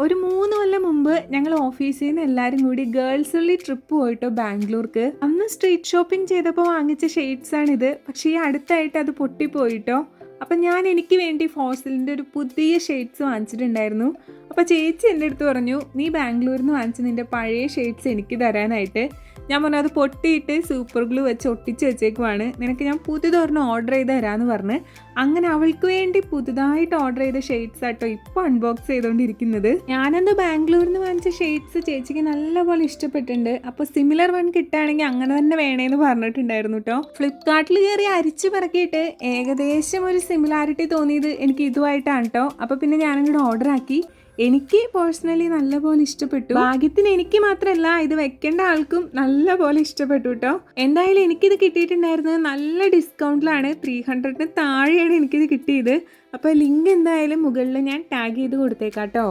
ഒരു മൂന്ന് കൊല്ലം മുമ്പ് ഞങ്ങൾ ഓഫീസിൽ നിന്ന് എല്ലാവരും കൂടി ഗേൾസ് ഉള്ളി ട്രിപ്പ് പോയിട്ടോ ബാംഗ്ലൂർക്ക്. അന്ന് സ്ട്രീറ്റ് ഷോപ്പിംഗ് ചെയ്തപ്പോൾ വാങ്ങിച്ച ഷെയ്ഡ്സ് ആണിത്. പക്ഷേ ഈ അടുത്തായിട്ട് അത് പൊട്ടിപ്പോയിട്ടോ. അപ്പം ഞാൻ എനിക്ക് വേണ്ടി ഫോസിലിന്റെ ഒരു പുതിയ ഷെയ്ഡ്സ് വാങ്ങിച്ചിട്ടുണ്ടായിരുന്നു. അപ്പോൾ ചേച്ചി എന്റെ അടുത്ത് പറഞ്ഞു നീ ബാംഗ്ലൂരിൽ നിന്ന് വാങ്ങിച്ച നിന്റെ പഴയ ഷെയ്ഡ്സ് എനിക്ക് തരാനായിട്ട്. ഞാൻ പറഞ്ഞു അത് പൊട്ടിയിട്ട് സൂപ്പർ ഗ്ലൂ വെച്ച് ഒട്ടിച്ച് വെച്ചേക്കുവാണ്. നിനക്ക് ഞാൻ പുതിയതൊരെണ്ണം ഓർഡർ ചെയ്ത് തരാമെന്ന് പറഞ്ഞ് അങ്ങനെ അവൾക്ക് വേണ്ടി പുതുതായിട്ട് ഓർഡർ ചെയ്ത ഷെയ്ഡ്സ് ആട്ടോ ഇപ്പോൾ അൺബോക്സ് ചെയ്തുകൊണ്ടിരിക്കുന്നത് ഞാനന്ന് ബാംഗ്ലൂരിൽ നിന്ന് വാങ്ങിച്ച ഷെയ്ഡ്സ് ചേച്ചിക്ക് നല്ലപോലെ ഇഷ്ടപ്പെട്ടിട്ടുണ്ട്. അപ്പോൾ സിമിലർ വൺ കിട്ടുകയാണെങ്കിൽ അങ്ങനെ തന്നെ വേണേന്ന് പറഞ്ഞിട്ടുണ്ടായിരുന്നു കേട്ടോ ഫ്ലിപ്കാർട്ടിൽ കയറി അരിച്ചു പറക്കിയിട്ട് ഏകദേശം ഒരു സിമിലാരിറ്റി തോന്നിയത് എനിക്ക് ഇതുമായിട്ടാണ് കേട്ടോ അപ്പോൾ പിന്നെ ഞാനങ്ങോട്ട് ഓർഡർ ആക്കി. എനിക്ക് പേഴ്സണലി നല്ലപോലെ ഇഷ്ടപ്പെട്ടു. ഭാഗ്യത്തിന് എനിക്ക് മാത്രമല്ല ഇത് വെക്കേണ്ട ആൾക്കും നല്ലപോലെ ഇഷ്ടപ്പെട്ടു കേട്ടോ എന്തായാലും എനിക്കിത് കിട്ടിയിട്ടുണ്ടായിരുന്നത് നല്ല ഡിസ്കൗണ്ടിലാണ് ത്രീ ഹൺഡ്രഡിന് താഴെയാണ് എനിക്കിത് കിട്ടിയത്. അപ്പോൾ ലിങ്ക് എന്തായാലും മുകളിൽ ഞാൻ ടാഗ് ചെയ്ത് കൊടുത്തേക്കാം കേട്ടോ